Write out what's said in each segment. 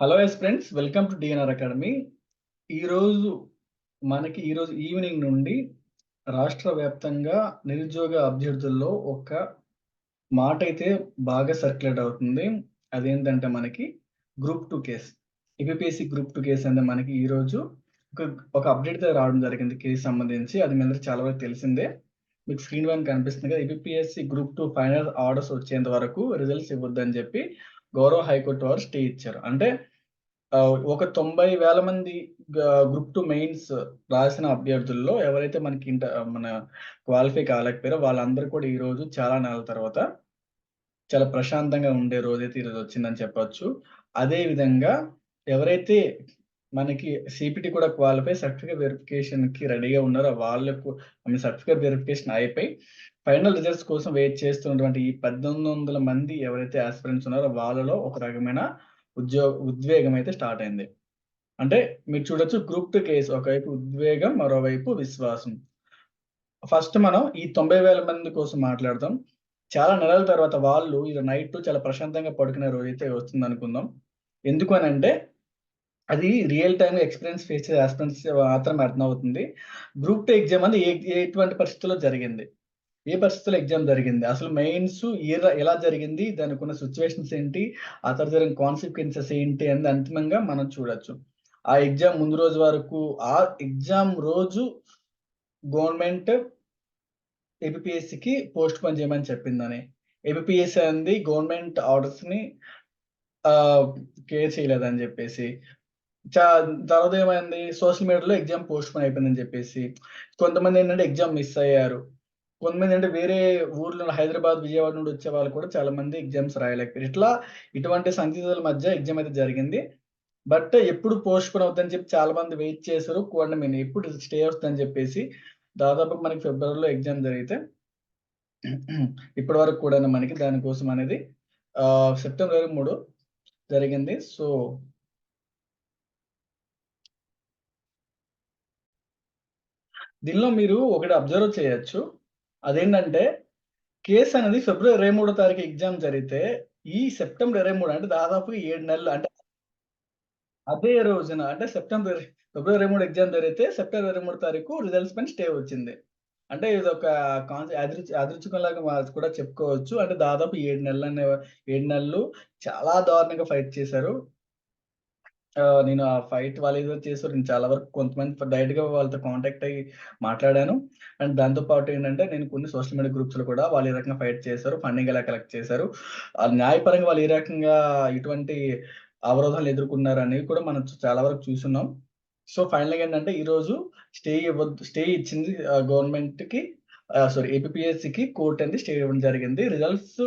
Hello yes friends welcome to DNR academy ఈరోజు మనకి ఈరోజు ఈవినింగ్ నుండి రాష్ట్ర వ్యాప్తంగా నిరుద్యోగ అభ్యర్థుల్లో ఒక మాట అయితే బాగా సర్క్యులేట్ అవుతుంది. అదేంటంటే మనకి group two case APSC group two case అనేది మనకి ఈరోజు ఒక ఒక అప్డేట్ రావడం జరిగింది కేసు సంబంధించి. అది మీ చాలా వరకు తెలిసిందే. మీకు స్క్రీన్ వన్ కనిపిస్తుంది కదా. APSC group two final orders వచ్చేంత వరకు రిజల్ట్స్ ఇవ్వద్దని చెప్పి గౌరవ హైకోర్టు వారు స్టే ఇచ్చారు. అంటే ఒక తొంభై వేల మంది గ్రూప్ టు మెయిన్స్ రాసిన అభ్యర్థుల్లో ఎవరైతే మనకి ఇంట మన క్వాలిఫై కాలేకపోయారో వాళ్ళందరూ కూడా ఈ రోజు చాలా నెలల తర్వాత చాలా ప్రశాంతంగా ఉండే రోజైతే ఈరోజు వచ్చిందని చెప్పొచ్చు. అదే విధంగా ఎవరైతే మనకి సిపిటి కూడా క్వాలిఫై సర్టిఫికేట్ వెరిఫికేషన్కి రెడీగా ఉన్నారో. వాళ్ళకు సర్టిఫికేట్ వెరిఫికేషన్ అయిపోయి ఫైనల్ రిజల్ట్స్ కోసం వెయిట్ చేస్తున్నటువంటి ఈ పద్దెనిమిది వందల మంది ఎవరైతే ఆస్పిరెంట్స్ ఉన్నారో వాళ్ళలో ఒక రకమైన ఉద్యోగ ఉద్వేగం అయితే స్టార్ట్ అయింది. అంటే మీరు చూడొచ్చు గ్రూప్ టూ కేసు ఒకవైపు ఉద్వేగం మరోవైపు విశ్వాసం. ఫస్ట్ మనం ఈ తొంభై వేల మంది కోసం మాట్లాడదాం. చాలా నెలల తర్వాత వాళ్ళు ఇది నైట్ చాలా ప్రశాంతంగా పడుకునే రోజు అయితే వస్తుంది అనుకుందాం ఎందుకు అని అంటే అది రియల్ టైమ్ ఎక్స్పీరియన్స్ ఫేస్ చేసే ఆస్పిరెంట్స్ మాత్రమే అర్థమవుతుంది గ్రూప్ టూ ఎగ్జామ్ అనేది ఏ ఎటువంటి పరిస్థితుల్లో జరిగింది? ఏ పరిస్థితుల్లో ఎగ్జామ్ జరిగింది? అసలు మెయిన్స్ ఎలా జరిగింది? దానికి ఉన్న సిచ్యువేషన్స్ ఏంటి? ఆ తర్వాత జరిగిన కాన్సిక్వెన్సెస్ ఏంటి? అనేది అంతిమంగా మనం చూడొచ్చు. ఆ ఎగ్జామ్ ముందు రోజు వరకు ఆ ఎగ్జామ్ రోజు గవర్నమెంట్ ఏపీఎస్సికి పోస్ట్ పోన్ చేయమని చెప్పిందని. ఏపీఎస్సి అనేది గవర్నమెంట్ ఆర్డర్స్ని కేర్ చేయలేదని చెప్పేసి. తర్వాత ఏమైంది? సోషల్ మీడియాలో ఎగ్జామ్ పోస్ట్ పోన్ అయిపోయిందని చెప్పేసి కొంతమంది ఏంటంటే ఎగ్జామ్ మిస్ అయ్యారు. కొంతమంది అంటే వేరే ఊర్లో హైదరాబాద్ విజయవాడ నుండి వచ్చే వాళ్ళు కూడా చాలా మంది ఎగ్జామ్స్ రాయలేకపోయారు ఇట్లా ఇటువంటి సంగీతాల మధ్య ఎగ్జామ్ అయితే జరిగింది. బట్ ఎప్పుడు పోస్ట్ పోన్ అవుతుందని చెప్పి చాలా మంది వెయిట్ చేశారు. కూడా నేను ఎప్పుడు స్టే అవుతుందని చెప్పేసి దాదాపు మనకి ఫిబ్రవరిలో ఎగ్జామ్ జరిగితే ఇప్పటి వరకు కూడా మనకి దానికోసం అనేది సెప్టెంబర్ ఇరవై మూడు జరిగింది. సో దీనిలో మీరు ఒకటి అబ్జర్వ్ చేయొచ్చు. అదేంటంటే కేసు అనేది ఫిబ్రవరి ఇరవై మూడో తారీఖు ఎగ్జామ్ జరిగితే ఈ సెప్టెంబర్ ఇరవై మూడు అంటే దాదాపు ఏడు నెలలు అంటే అదే రోజున అంటే సెప్టెంబర్ ఫిబ్రవరి ఇరవై మూడు ఎగ్జామ్ జరిగితే సెప్టెంబర్ ఇరవై మూడు తారీఖు రిజల్ట్స్ పైన స్టే వచ్చింది. అంటే ఇది ఒక కాన్సె అదృచ కూడా చెప్పుకోవచ్చు. అంటే దాదాపు ఏడు నెలలు ఏడు నెలలు చాలా దారుణంగా ఫైట్ చేశారు. నేను ఆ ఫైట్ వాళ్ళు ఏదో చేశారు. నేను చాలా వరకు కొంతమంది డైరెక్ట్గా వాళ్ళతో కాంటాక్ట్ అయ్యి మాట్లాడాను. అండ్ దాంతో పాటు ఏంటంటే నేను కొన్ని సోషల్ మీడియా గ్రూప్స్లో కూడా వాళ్ళు ఏ రకంగా ఫైట్ చేశారు ఫండింగ్ ఎలా కలెక్ట్ చేశారు న్యాయపరంగా వాళ్ళు ఏ రకంగా ఇటువంటి అవరోధాలు ఎదుర్కొన్నారు అనేవి కూడా మనం చాలా వరకు చూస్తున్నాం. సో ఫైనల్గా ఏంటంటే ఈ రోజు స్టే ఇవ్వద్దు స్టే ఇచ్చింది గవర్నమెంట్కి సారీ ఏపీఎస్సికి కోర్ట్ అనేది స్టే ఇవ్వడం జరిగింది. రిజల్ట్స్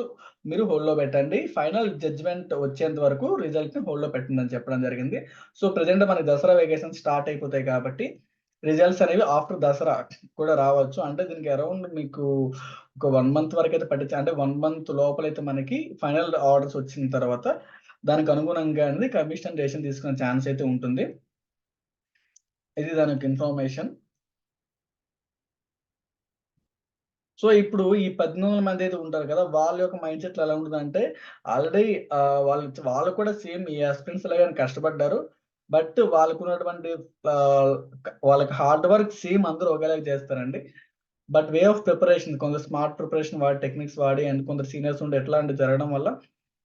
మీరు హోల్డ్లో పెట్టండి. ఫైనల్ జడ్జ్మెంట్ వచ్చేంత వరకు రిజల్ట్ని హోల్డ్ పెట్టండి అని చెప్పడం జరిగింది. సో ప్రజెంట్ మనకి దసరా వెకేషన్ స్టార్ట్ అయిపోతాయి కాబట్టి రిజల్ట్స్ అనేవి ఆఫ్టర్ దసరా కూడా రావచ్చు. అంటే దీనికి అరౌండ్ మీకు ఒక వన్ మంత్ వరకు అయితే పట్టించి అంటే వన్ మంత్ లోపలైతే మనకి ఫైనల్ ఆర్డర్స్ వచ్చిన తర్వాత దానికి అనుగుణంగా అనేది కమిషన్ డెసిషన్ తీసుకునే ఛాన్స్ అయితే ఉంటుంది. ఇది దానికి ఇన్ఫర్మేషన్ సో ఇప్పుడు ఈ పద్నాలుగు మంది అయితే ఉంటారు కదా వాళ్ళ యొక్క మైండ్ సెట్ ఎలా ఉంటుందంటే ఆల్రెడీ వాళ్ళు వాళ్ళు కూడా సేమ్ ఈ ఆస్పిరెంట్స్ లాగానే కష్టపడ్డారు. బట్ వాళ్ళకు ఉన్నటువంటి వాళ్ళకి హార్డ్ వర్క్ సేమ్ అందరూ ఒకేలాగా చేస్తారండి. బట్ వే ఆఫ్ ప్రిపరేషన్ కొందరు స్మార్ట్ ప్రిపరేషన్ వాడి టెక్నిక్స్ వాడి అండ్ కొందరు సీనియర్స్ ఉండి ఎట్లాంటి జరగడం వల్ల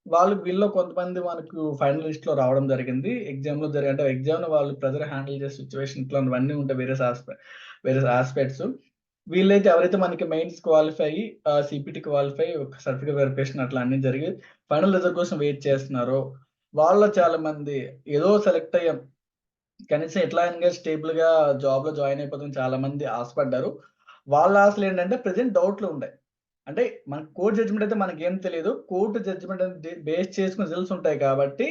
వాళ్ళు వీళ్ళు కొంతమంది మనకు ఫైనలిస్ట్లో రావడం జరిగింది. ఎగ్జామ్లో జరిగి అంటే ఎగ్జామ్లో వాళ్ళు ప్రెజర్ హ్యాండిల్ చేసే సిచ్యువేషన్ అన్నీ ఉంటాయి వేరే ఆస్పెక్ట్ వేరే ఆస్పెక్ట్స్. వీళ్ళైతే ఎవరైతే మనకి మెయిన్స్ క్వాలిఫై సిపిటి క్వాలిఫై ఒక సర్టిఫికేట్ వెరిఫికేషన్ అట్లా అన్ని జరిగి ఫైనల్ రిజల్ట్ కోసం వెయిట్ చేస్తున్నారో వాళ్ళ చాలా మంది ఏదో సెలెక్ట్ అయ్యాం. కనీసం ఎట్లా స్టేబుల్గా జాబ్లో జాయిన్ అయిపోతాం చాలా మంది ఆశపడ్డారు. వాళ్ళ ఆశలు ఏంటంటే ప్రజెంట్ డౌట్లు ఉండే. అంటే మన కోర్టు జడ్జిమెంట్ అయితే మనకి ఏం తెలియదు కోర్టు జడ్జిమెంట్ బేస్ చేసుకుని రిజల్ట్స్ ఉంటాయి కాబట్టి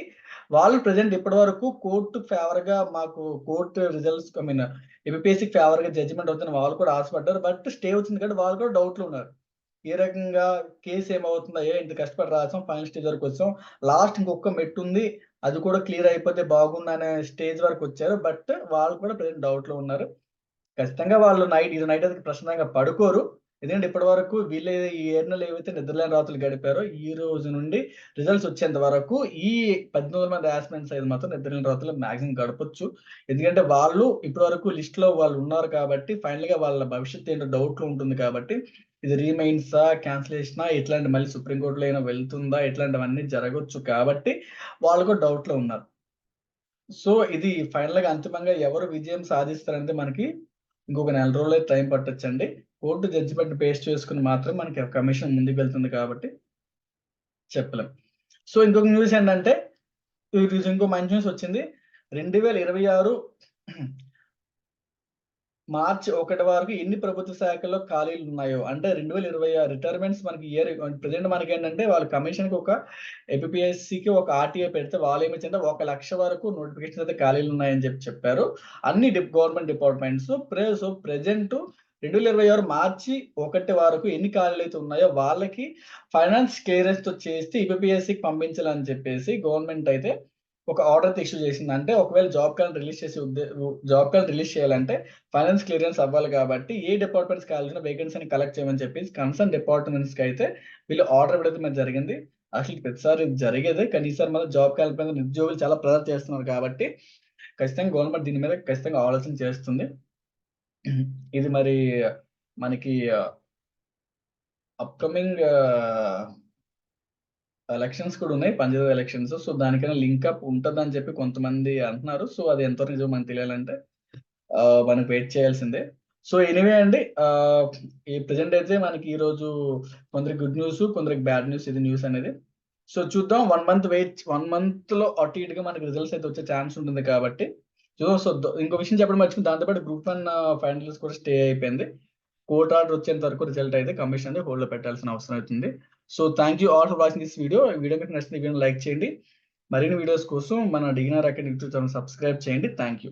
వాళ్ళు ప్రజెంట్ ఇప్పటి వరకు కోర్టు ఫేవర్గా మాకు court results I mean APSC ఫేవర్గా జడ్జిమెంట్ అవుతుంది వాళ్ళు కూడా ఆశపడ్డారు. బట్ స్టే వచ్చింది కాబట్టి వాళ్ళు కూడా డౌట్లు ఉన్నారు. ఏ రకంగా కేసు ఏమవుతుందో ఏ ఇంత కష్టపడి రాసాం ఫైనల్ స్టేజ్ వరకు వచ్చాం. లాస్ట్ ఇంకొక మెట్టు ఉంది. అది కూడా క్లియర్ అయిపోతే బాగుంది అనే స్టేజ్ వరకు వచ్చారు. బట్ వాళ్ళు కూడా ప్రజెంట్ డౌట్లో ఉన్నారు. ఖచ్చితంగా వాళ్ళు నైట్ ఇది నైట్ అది ప్రశాంతంగా పడుకోరు. ఎందుకంటే ఇప్పటి వరకు వీళ్ళు ఈ ఏడు నెలలు ఏవైతే నిద్రలేని రాత్రులు గడిపారో ఈ రోజు నుండి రిజల్ట్స్ వచ్చేంత వరకు ఈ పద్దెనిమిది వందల మంది యాస్మెంట్స్ అయితే మాత్రం నిద్రలేని రాత్రులు మాక్సిమం గడపొచ్చు. ఎందుకంటే వాళ్ళు ఇప్పటి వరకు లిస్ట్లో వాళ్ళు ఉన్నారు కాబట్టి ఫైనల్గా వాళ్ళ భవిష్యత్తు ఏంటో డౌట్లో ఉంటుంది కాబట్టి ఇది రీమైండ్సా క్యాన్సిలేషనా ఇట్లాంటి మళ్ళీ సుప్రీంకోర్టులో అయినా వెళ్తుందా ఇట్లాంటివన్నీ జరగవచ్చు కాబట్టి వాళ్ళు కూడా డౌట్లో ఉన్నారు. సో ఇది ఫైనల్గా అంతిమంగా ఎవరు విజయం సాధిస్తారంటే మనకి ఇంకొక నెల రోజులే టైం పట్టొచ్చండి. కోర్టు జడ్జిమెంట్ పేస్ట్ చేసుకుని మాత్రం మనకి కమిషన్ ముందుకు వెళ్తుంది కాబట్టి చెప్పలేం. సో ఇంకొక న్యూస్ ఏంటంటే ఈరోజు ఇంకో మంచి న్యూస్ వచ్చింది. రెండు వేల ఇరవై ఆరు మార్చి ఒకటి వరకు ఎన్ని ప్రభుత్వ శాఖల్లో ఖాళీలు ఉన్నాయో? అంటే రెండు వేల ఇరవై ఆరు రిటైర్మెంట్స్ మనకి ఇయర్ ప్రజెంట్ మనకి ఏంటంటే వాళ్ళ కమిషన్కి ఒక ఏపీఎస్సికి ఒక ఆర్టీఐ పెడితే వాళ్ళు ఏమి ఇచ్చింటే ఒక లక్ష వరకు నోటిఫికేషన్ అయితే ఖాళీలు ఉన్నాయని చెప్పి చెప్పారు. అన్ని గవర్నమెంట్ డిపార్ట్మెంట్స్ ప్రే సో ప్రెజెంట్ రెండు వేల ఇరవై ఆరు మార్చి ఒకటి వరకు ఎన్ని ఖాళీలు అయితే ఉన్నాయో వాళ్ళకి ఫైనాన్స్ క్లియరెన్స్తో చేస్తే ఈపీఎస్సికి పంపించాలని చెప్పేసి గవర్నమెంట్ అయితే ఒక ఆర్డర్ ఇష్యూ చేసింది. అంటే ఒకవేళ జాబ్ కార్డ్ రిలీజ్ చేసి జాబ్ కార్డ్ రిలీజ్ చేయాలంటే ఫైనాన్స్ క్లియరెన్స్ అవ్వాలి కాబట్టి ఏ డిపార్ట్మెంట్స్ కావాల్సిన వేకెన్సీని కలెక్ట్ చేయమని చెప్పి కన్సర్న్ డిపార్ట్మెంట్స్కి అయితే వీళ్ళు ఆర్డర్ పెడితే జరిగింది. అసలు ప్రతిసారి ఇది జరిగేదే. కానీ ఈసారి మన జాబ్ కార్డ్ మీద నిరుద్యోగులు చాలా ప్రెజర్ చేస్తున్నారు కాబట్టి ఖచ్చితంగా గవర్నమెంట్ దీని మీద ఖచ్చితంగా ఆలోచన చేస్తుంది. ఇది మరి మనకి అప్కమింగ్ ఎలక్షన్స్ కూడా ఉన్నాయి. పంజాబ్ ఎలక్షన్స్ సో దానికైనా లింక్ అప్ ఉంటుందని చెప్పి కొంతమంది అంటున్నారు. సో అది ఎంతో నిజం మనకు తెలియాలంటే మనకు వెయిట్ చేయాల్సిందే. సో ఎనివే అండి ఈ ప్రజెంట్ అయితే మనకి ఈ రోజు కొందరికి గుడ్ న్యూస్ కొందరికి బ్యాడ్ న్యూస్ ఇది న్యూస్ అనేది. సో చూద్దాం. వన్ మంత్ వెయిట్ వన్ మంత్లో అటు ఇటుగా మనకి రిజల్ట్స్ అయితే వచ్చే ఛాన్స్ ఉంటుంది కాబట్టి. సో సో ఇంకో విషయం చెప్పడం మర్చిపోయింది దాంతోపాటు గ్రూప్ వన్ ఫైనల్స్ కూడా స్టే అయిపోయింది. కోర్ట్ ఆర్డర్ వచ్చేంత వరకు రిజల్ట్ అయితే కమిషన్ అనేది హోల్డ్ పెట్టాల్సిన అవసరం అవుతుంది. So thank you all for watching this video. Video మీకు నచ్చిన వీడియో లైక్ చేయండి. మరిన్ని వీడియోస్ కోసం మన డిగినార్ అకాడమీ యూట్యూబ్ ఛానల్ సబ్స్క్రైబ్ చేయండి. Thank you.